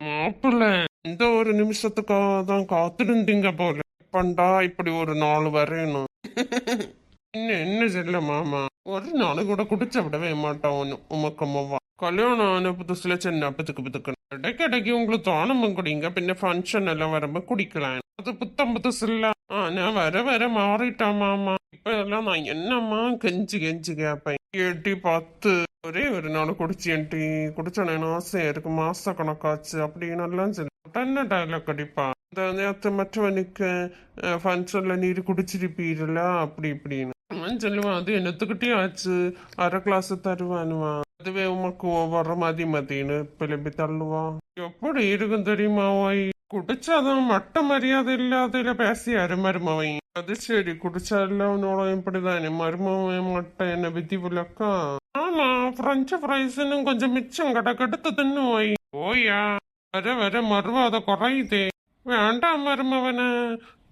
மாப்பிள்ள இந்த ஒரு நிமிஷத்துக்காக தான் காத்திருந்தீங்க போல. பண்டா இப்படி ஒரு நாள் வரையணும் இன்னும் என்ன செல்ல மாமா? ஒரு நாள் கூட குடிச்ச விடவே மாட்டான் உமக்கம்மாவா கல்யாணம் ஆன புதுசுல சின்ன பிதுக்கு பிதுக்கு இடைக்கிடைக்கு உங்களுக்கு தோணமும் குடிங்க பின்ன ஃபங்க்ஷன் எல்லாம் வரும்போது குடிக்கலாம். அது புத்தம் புதுசுல ஆனா வர வர மாறிட்டான் மாமா. இப்ப எல்லாம் நான் என்னம்மா கெஞ்சி கெஞ்சி கேப்பேன். எட்டி பத்து ஒரே ஒரு நாள் குடிச்சு குடிச்சேன்டி குடிச்சேன்னு ஆசையா இருக்கு? மாச கணக்காச்சு அப்படின்னு எல்லாம் சொல்லி. உடனே டைலாக் அடிப்பா? இந்த நேரத்தை மற்றவனுக்கு ஃபங்க்ஷன்ல நீர் குடிச்சிருப்பீரல அப்படி இப்படின்னு. சொல்லுவான் அது என்னத்துக்கிட்டே ஆச்சு. அரை கிளாஸ் தருவானுவான் அதுவே உமக்கு வர மாதிரி மதின்னு பிளம்பி தள்ளுவான். எப்படி இருக்கும் தெரியுமா குடிச்சாதான் மட்ட மரியாதை இல்லாதல பேசி மருமவன். அது சரி குடிச்சா எல்லாவனோட இப்படிதானே மருமவன் மட்டும் என்ன விதி விளக்கா ஆமா பிரெஞ்சு ஃப்ரைஸ்ன்னு கொஞ்சம் மிச்சம் கடக்கெடுத்து தின்னு போய் ஓயா வர வர மருவாத குறையுதே வேண்டாம் மருமவன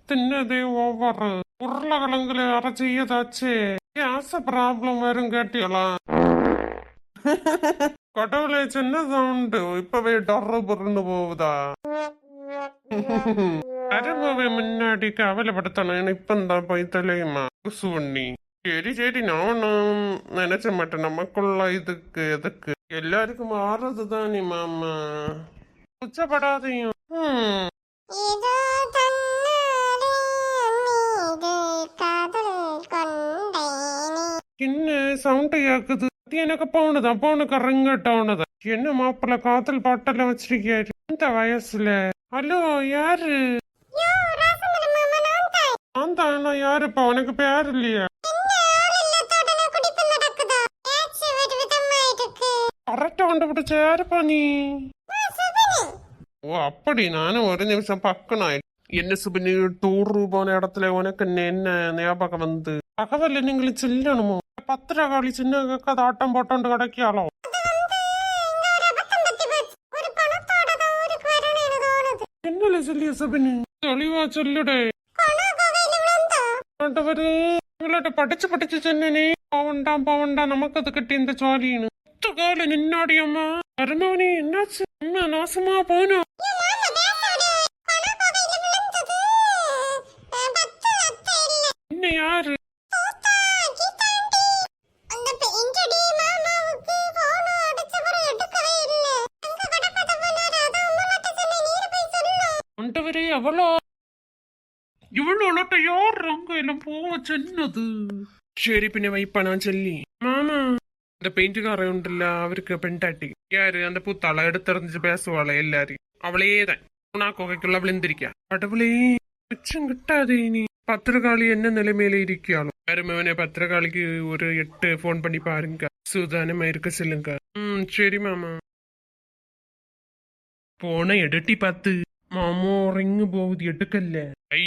தின்னதே ஓவர் உருளைக்கிழங்குல அரைச்சி ஏதாச்சு கேஸ் ப்ராப்ளம் வரும் கேட்டியலாம் கடவுளே சின்ன சவுண்டு இப்பவே டர்ரு புருன்னு போகுதா அருமாவை முன்னாடி கவலைப்படுத்தணும் இப்ப தான் போய் தலையுமா குசு பண்ணி சரி சரி நானும் நினைச்ச மாட்டேன் நமக்குள்ள இதுக்கு எதுக்கு எல்லாருக்கும் மாறுறது தானே மாமா உச்சப்படாதையும் என்ன சவுண்ட் கேக்குது எனக்கு பவுனுதா பவுனு கரங்கட்டவுனுதா என்ன மாப்பிள்ள காதல் பாட்டெல்லாம் வச்சிருக்கியாரு இந்த வயசுல ஹலோ யாரு யாருப்பா உனக்கு பேர் இல்லையா என்ன ஆள் இல்லாதோட நான் குடிப்பு நடக்குதா ஏச்சு வித விதமா இருக்கு கரெக்டா கண்டுபிடிச்ச யாருப்பா நீ ஆ, சுபினி ஓ அப்படி நானும் ஒரு நிமிஷம் பக்கம் என்ன சுபினி டூர் போன இடத்துல உனக்கு என்ன என்ன ஞாபகம் வந்து தகவல் நீங்கள் ஆண்டவரே உங்கள்ட்ட படிச்சு படிச்சு சொன்னேனே. பாவண்டா பாவண்டா நமக்கு அது கட்டி இந்த ஜாலின்னு. ஒத்த கால நின்னாடியம்மா அருமானி என்னாச்சு? அம்மா நாசமா போனோம். யோ மாமா பேசாதே கொணா ஆண்டி அந்த பெயிண்டடி மாமாவுக்கு போன் அடிச்ச பிறகு எடுக்கவே இல்ல அங்க கடப்பத போனாரு அதான் உமா மட்டும் சொன்னேன் நீர் போய் சொல்லு ஆண்டவரே அவளா இவ்வளவு யார் அங்க எல்லாம் போக சொன்னது சரி പിന്നെ வைப்பா நான் சொல்லி மாமா இந்த பெயிண்ட்காரன் உண்டுல்ல அவருக்கு பெண்டாட்டி யாரு அந்த புத்தாள எடுத்தறிஞ்சு பேசுவாள எல்லாரும் அவளே தான் உனா குகைக்குள்ள விழுந்திருக்கா கடவுளே மிச்சம் கிட்டாதே நீ பத்திரகாளி என்ன நிலைமையில இருக்கியாளோ அருமவனே பத்திரகாளிக்கு ஒரு எட்டு ஃபோன் பண்ணி பாருங்க சுதானமா இருக்க சொல்லுங்க ம் சரி மாமா போன எடுட்டி பார்த்து മാമോ റിങ് പോവുത് എടുക്കല്ലേ ഐ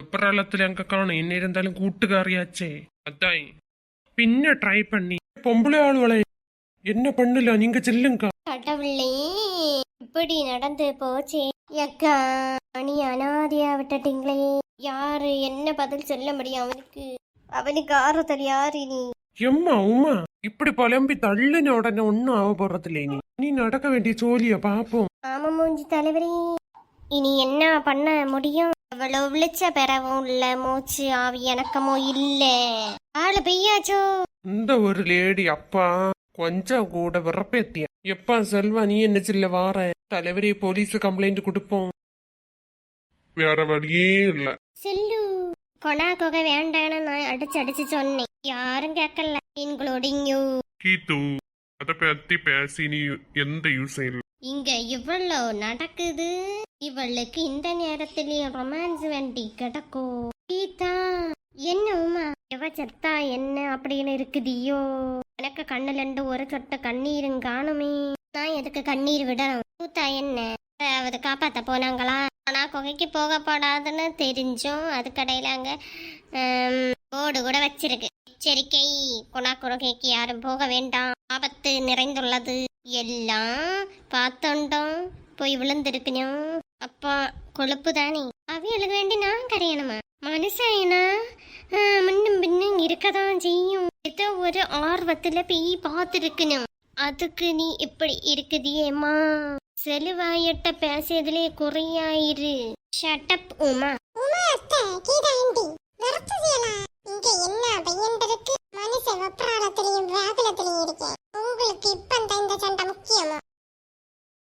എപ്രാളത്തിൽ ഞങ്ങ കാണും എന്നെ ഇരുന്നാലും കൂട്ടുകാരിയാച്ചേ അതായി പിന്നെ ട്രൈ பண்ணி பொம்பளை ஆளுவளே என்ன பண்ணல நீங்க செல்லுங்க கடவுளே இப்படி நடந்து போச்சே அக்கா நீ அனாதையா விட்டுட்டீங்களே யாரு என்ன பதில் சொல்ல முடியும் அவனுக்கு அவனுக்கு ஆறுதல் யாரு நீ எம்மா உமா இப்படி புலம்பி தள்ளுன உடனே ஒன்னும் ஆக போறதில்லை நீ நீ நடக்க வேண்டிய ஜோலிய பாப்போம் ஆமா மூஞ்சி தலைவரே இனி என்ன பண்ண முடியும்? அவ்வளவு விழிச்ச பெறவும் இல்ல மூச்சு ஆவி எனக்கமோ இல்ல. ஆளு பெய்யாச்சோ? இந்த ஒரு லேடி அப்பா கொஞ்சம் கூட விறப்பேத்திய எப்பா செல்வா நீ என்ன சில்ல வார தலைவரே போலீஸ் கம்ப்ளைண்ட் கொடுப்போம். வேற வழியே இல்ல. செல்லு கொணா கொகை வேண்டான்னு நான் அடிச்சு அடிச்சு சொன்னேன். யாரும் கேட்கல. எங்களோடிங்கோ கீத்து அத பத்தி பேசி நீ எந்த யூஸும் இல்ல. இங்க இவ்வளோ நடக்குது. இவளுக்கு இந்த நேரத்திலயும் ரொமான்ஸ் வேண்டி கிடக்கும் கீதா என்ன உமா? எவ செத்தா என்ன அப்படின்னு இருக்குதியோ? எனக்கு கண்ணுல இருந்து ஒரு சொட்ட கண்ணீரும் காணுமே. நான் எதுக்கு கண்ணீர் விடணும்? கூத்தா என்ன? அதாவது காப்பாத்த போனாங்களா? ஆனா குகைக்கு போகப்படாதுன்னு தெரிஞ்சும் அதுக்கடையில அங்க போர்டு கூட வச்சிருக்கு. எச்சரிக்கை குணா குறுகைக்கு யாரும் போக வேண்டாம். ஆபத்து நிறைந்துள்ளது. எல்லாம் பார்த்தோண்டோம். போய் விழுந்திருக்கணும். அப்பா கொழுப்பு தானே? அவியலுக்கு வேண்டி நான் கரையணுமா? மனுஷனா முன்னும் பின்னும் இருக்கதான் செய்யும். ஏதோ ஒரு ஆர்வத்துல போய் பார்த்துருக்கணும். அதுக்கு நீ இப்படி இருக்குதியேம்மா? செலுவாயிட்ட பேசியதிலே குறையாயிரு. Shut up Uma. உமா